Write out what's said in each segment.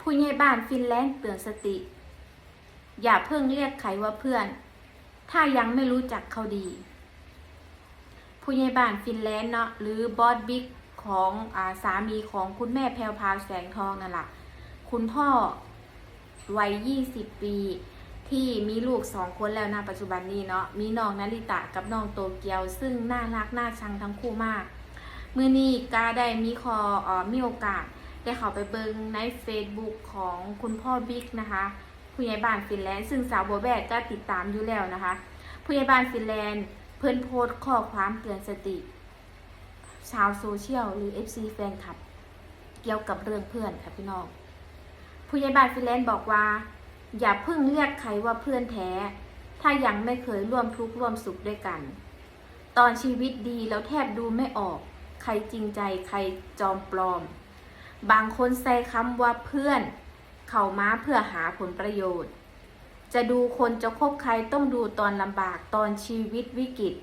ผู้ใหญ่บ้านฟินแลนด์เตือนสติ อย่าเพิ่งเรียกใครว่าเพื่อน ถ้ายังไม่รู้จักเขาดี ผู้ใหญ่บ้านฟินแลนด์เนาะหรือบอสบิ๊กของอาสามีของคุณแม่แพรวพาวแสงทองนั่นแหละคุณพ่อวัย 20 ปี ที่มีลูกสองคนแล้วนะปัจจุบันนี้เนาะมีน้องนาริตะกับน้องโตเกียว ซึ่งน่ารักน่าชังทั้งคู่มาก มือนี้กาได้มีคออมีโอกาส ได้เข้าไปเบิงใน Facebook ของคุณพ่อบิ๊กนะคะผู้ใหญ่บ้านฟินแลนด์ซึ่งสาวบัวแบกก็ติดตามอยู่แล้วนะคะผู้ใหญ่บ้านฟินแลนด์เพิ่นโพสต์ข้อความเตือนสติ ชาวโซเชียลหรือ FC แฟนคลับ เกี่ยวกับเรื่องเพื่อนค่ะพี่น้องผู้ใหญ่บ้านฟินแลนด์บอกว่า อย่าเพิ่งเรียกใครว่าเพื่อนแท้ ถ้ายังไม่เคยร่วมทุกข์ร่วมสุขด้วยกัน ตอนชีวิตดีแล้วแทบดูไม่ออก ใครจริงใจใครจอมปลอม บางคนใส่คำว่าเพื่อน เข้ามาเพื่อหาผลประโยชน์ จะดูคนจะคบใครต้องดูตอนลำบากตอนชีวิตวิกฤต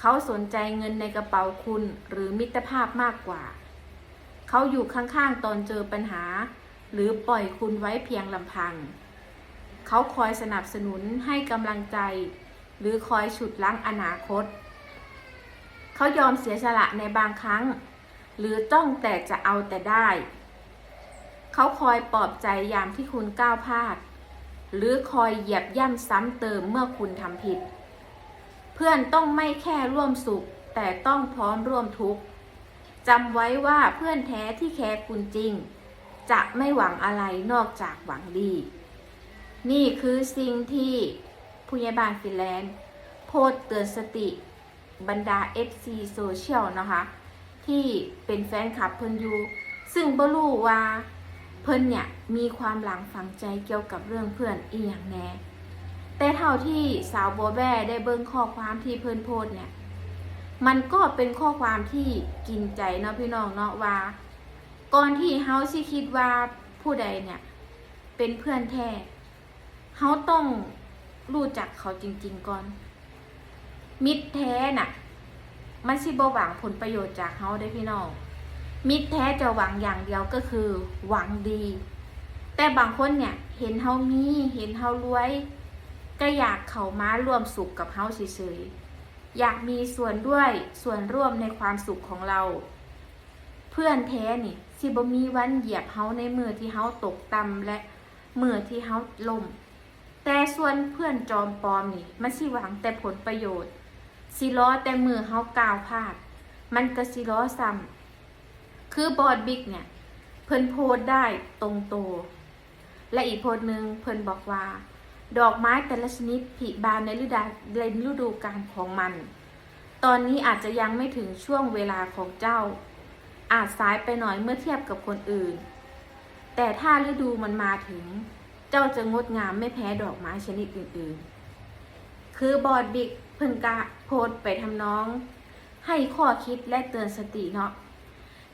เขาสนใจเงินในกระเป๋าคุณหรือมิตรภาพมากกว่า เขาอยู่ข้างๆตอนเจอปัญหา หรือปล่อยคุณไว้เพียงลำพัง เขาคอยสนับสนุนให้กำลังใจ หรือคอยฉุดลั้งอนาคต เขายอมเสียสละในบางครั้ง หรือต้องแต่จะเอาแต่ได้ เขาคอยปลอบใจยามที่คุณก้าวพลาด หรือคอยเหยียบย่ำซ้ำเติมเมื่อคุณทำผิด เพื่อนต้องไม่แค่ร่วมสุข แต่ต้องพร้อมร่วมทุกข์จำไว้ว่าเพื่อนแท้ที่แคร์คุณจริง จะไม่หวังอะไรนอกจากหวังดี นี่คือสิ่งที่ผู้ใหญ่บ้านฟินแลนด์โพสเตือนสติบรรดา FC โซเชียลนะคะ ที่เป็นแฟนคลับเพิ่นอยู่ ซึ่งบ่รู้ว่าเพิ่นเนี่ยมีความหลังฝังใจเกี่ยวกับเรื่องเพื่อนอีหยังแน่แต่เท่าที่สาวบัวแบ่ได้เบิ่งข้อความที่เพิ่นโพสเนี่ย มันก็เป็นข้อความที่กินใจเนาะพี่น้องเนาะว่า ก่อนที่เฮาสิคิดว่าผู้ใดเนี่ย เป็นเพื่อนแท้เฮาต้องรู้จักเขาจริง ๆก่อน มิตรแท้น่ะ มันสิบ่หวังผลประโยชน์จากเฮาได้พี่น้องมิตรแท้จะหวังอย่างเดียวก็คือหวังดี แต่บางคนเนี่ยเห็นเฮามีเห็นเฮารวย ก็อยากเขามาร่วมสุขกับเฮาเฉยๆอยากมีส่วนด้วยส่วนร่วมในความสุขของเรา เพื่อนแท้นี่สิบ่มีวันเหยียบเฮาในมือที่เฮาตกต่ำและมือที่เฮาล่มแต่ส่วนเพื่อนจอมปลอมนี่มันสิหวังแต่ผลประโยชน์ สิล้อแต่มือเฮากาวพลาด มันก็สิล้อซ้ำคือบอดบิ๊กเนี่ย เพิ่นโพสได้ตรงโต และอีกโพสหนึ่งเพิ่นบอกว่า ดอกไม้แต่ละชนิดผลิบานในฤดูในฤดูกาลของมัน ตอนนี้อาจจะยังไม่ถึงช่วงเวลาของเจ้า อาจสายไปหน่อยเมื่อเทียบกับคนอื่น แต่ถ้าฤดูมันมาถึง เจ้าจะงดงามไม่แพ้ดอกไม้ชนิดอื่นๆ คือบอดบิ๊กเพิ่นกะโพสไปทำน้อง ให้ข้อคิดและเตือนสติเนาะ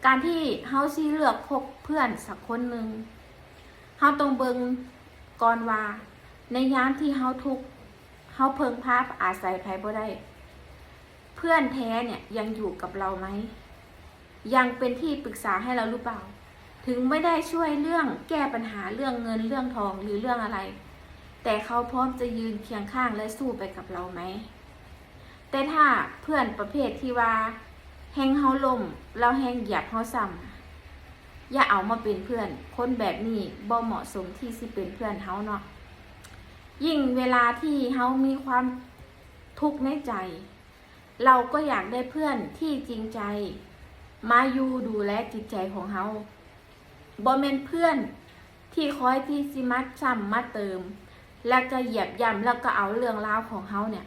การที่เฮาซีเลือกคบเพื่อนสักคนหนึ่งเฮาต้องเบิงก่อนว่า ในยามที่เฮาทุกเฮาเพิงพาพอาศัยภัยบ่ได้ เพื่อนแท้เนี่ยยังอยู่กับเราไหม ยังเป็นที่ปรึกษาให้เราหรือเปล่า ถึงไม่ได้ช่วยเรื่องแก้ปัญหาเรื่องเงินเรื่องทองหรือเรื่องอะไร แต่เขาพร้อมจะยืนเคียงข้างและสู้ไปกับเราไหม แต่ถ้าเพื่อนประเภทที่ว่าแห้งเฮาลมเราแห้งเหยียบเฮาซ้ำอย่าเอามาเป็นเพื่อน คนแบบนี้บ่เหมาะสมที่สิเป็นเพื่อนเฮาเนาะยิ่งเวลาที่เฮามีความทุกข์ในใจ เราก็อยากได้เพื่อนที่จริงใจ มาอยู่ดูแลจิตใจของเฮาบ่แม่นเพื่อนที่คอยที่สิมัดซ้ำมาเติม แล้วก็เหยียบย่ำแล้วก็เอาเรื่องราวของเฮาเนี่ย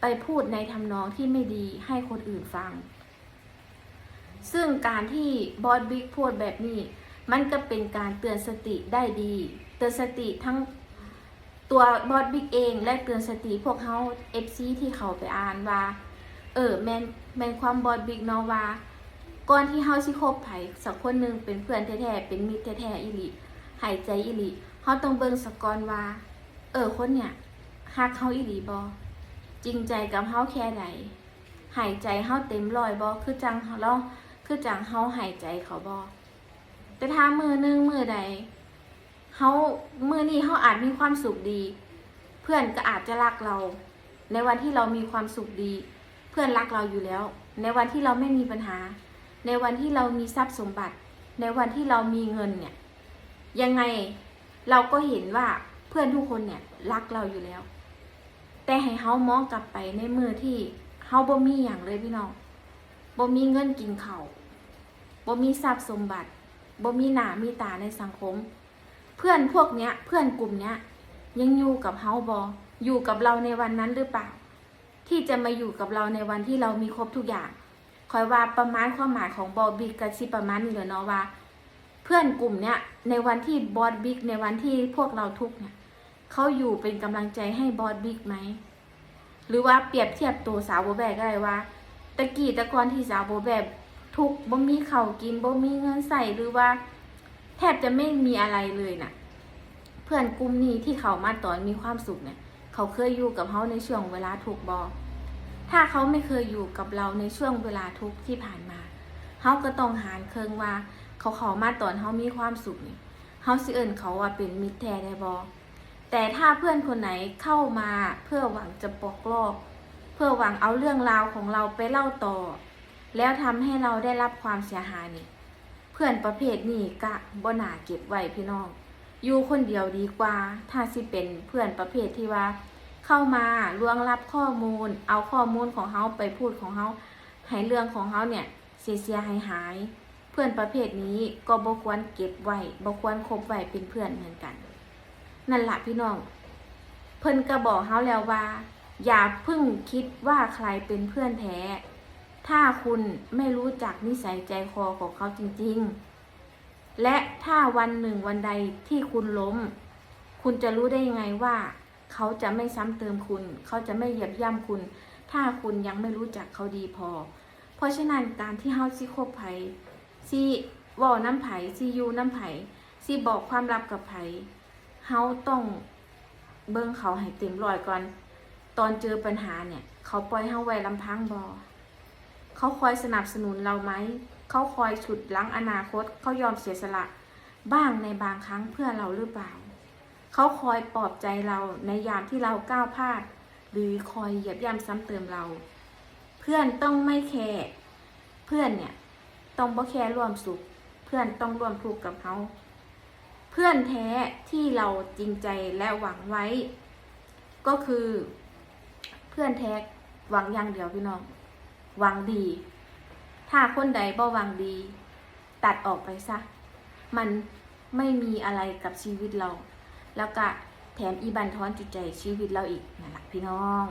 ไปพูดในทำนองที่ไม่ดีให้คนอื่นฟัง ซึ่งการที่บอสบิ๊กพูดแบบนี้ มันก็เป็นการเตือนสติได้ดี เตือนสติทั้งตัวบอสบิ๊กเองและเตือนสติพวกเขาเอฟซีที่เขาไปอ่านว่า เออแมนแมนความบอสบิ๊กเนาะว่าก่อนที่เฮาสิคบไผสักคนหนึ่งเป็นเพื่อนแท้ๆเป็นมิตรแท้ๆอีลีหายใจอีลีเฮาต้องเบิ่งสกก่อนว่า เออคนเนี่ยฮักเฮาอีหลีบ่จริงใจกับเฮาแค่ใดหายใจเฮาเต็มรอยบ่คือจังเราคือจังเฮาหายใจเขาบ่แต่ถ้ามือหนึงมือใดเฮามือนี้เฮาอาจมีความสุขดี เพื่อนก็อาจจะรักเรา ในวันที่เรามีความสุขดี เพื่อนรักเราอยู่แล้ว ในวันที่เราไม่มีปัญหา ในวันที่เรามีทรัพย์สมบัติ ในวันที่เรามีเงินเนี่ย ยังไงเราก็เห็นว่า พื่อนทุกคนเนี่ยรักเราอยู่แล้ว แต่ให้เฮามองกลับไปในมือที่เฮาบ่มีอย่างเลยพี่น้องบ่มีเงินกินเข้าบ่มีทรัพย์สมบัติบ่มีหน้ามีตาในสังคม เพื่อนพวกเนี้ย เพื่อนกลุ่มเนี้ย ยังอยู่กับเฮาบออยู่กับเราในวันนั้นหรือเปล่า ที่จะมาอยู่กับเราในวันที่เรามีครบทุกอย่างคอยว่าประมาณความหมายของบอบิ๊กกับชิประมาณนี้เลยเนาะว่า เพื่อนกลุ่มเนี้ยในวันที่บอสบิ๊กในวันที่พวกเราทุกเนี่ย เขาอยู่เป็นกำลังใจให้บอสบิ๊กไหม หรือว่าเปรียบเทียบตัวสาวโบแบกก็ได้ว่าตะกี้ตะกอนที่สาวโบแบกทุกบ่มีเข้ากินบ่มีเงินใส่หรือว่า แทบจะไม่มีอะไรเลยน่ะ เพื่อนกลุ่มนี้ที่เขามาตอนมีความสุขเนี่ย เขาเคยอยู่กับเขาในช่วงเวลาทุกบอถ้าเขาไม่เคยอยู่กับเราในช่วงเวลาทุกที่ผ่านมาเขาก็ต้องหารเคิงว่า เขาขามาตอนเขามีความสุขนี่เขาสิเอิญเขาว่าเป็นมิตรแท้ได้บอ แต่ถ้าเพื่อนคนไหนเข้ามาเพื่อหวังจะปกลอก เพื่อหวังเอาเรื่องราวของเราไปเล่าต่อ แล้วทำให้เราได้รับความเสียหายนี่เพื่อนประเภทนี้กะบ่หนาเก็บไว้พี่น้อง อยู่คนเดียวดีกว่า ถ้าสิเป็นเพื่อนประเภทที่ว่า เข้ามาล่วงรับข้อมูล เอาข้อมูลของเขาไปพูดของเขาให้เรื่องของเขาเนี่ยเสียเสียหายหายๆเพื่อนประเภทนี้ก็บ่ควรเก็บไว้บ่ควรคบไว้เป็นเพื่อนเหมือนกัน นั่นแหละพี่น้อง เพิ่นก็บอกเฮาแล้วว่า อย่าเพิ่งคิดว่าใครเป็นเพื่อนแท้ ถ้าคุณไม่รู้จักนิสัยใจคอของเขาจริง ๆ และถ้าวันหนึ่งวันใดที่คุณล้ม คุณจะรู้ได้ยังไงว่า เขาจะไม่ซ้ำเติมคุณ เขาจะไม่เหยียบย่ำคุณ ถ้าคุณยังไม่รู้จักเขาดีพอ เพราะฉะนั้นการที่เฮาสิคบไผสิเว้าน้ำไผสิอยู่น้ำไผสิบอกความลับกับไผ่ เฮาต้องเบิ่งเขาให้เต็มร้อยก่อน ตอนเจอปัญหาเนี่ย เขาปล่อยเฮาไว้ลำพังบอเขาคอยสนับสนุนเราไหม เขาคอยฉุดลังอนาคต เขายอมเสียสละ บ้างในบางครั้งเพื่อเราหรือเปล่า เขาคอยปลอบใจเราในยามที่เราก้าวพลาด หรือคอยเหยียบย่ำซ้ำเติมเรา เพื่อนต้องไม่แคร์ เพื่อนเนี่ยต้องบ่แคร์ร่วมสุข เพื่อนต้องร่วมทุกข์กับเขา เพื่อนแท้ที่เราจริงใจและหวังไว้ ก็คือ เพื่อนแท้หวังอย่างเดียวพี่น้องหวังดี ถ้าคนใดบ่หวังดี ตัดออกไปซะ มันไม่มีอะไรกับชีวิตเรา แล้วก็แถมอีบันทอนจิตใจชีวิตเราอีกนั่นแหละพี่น้อง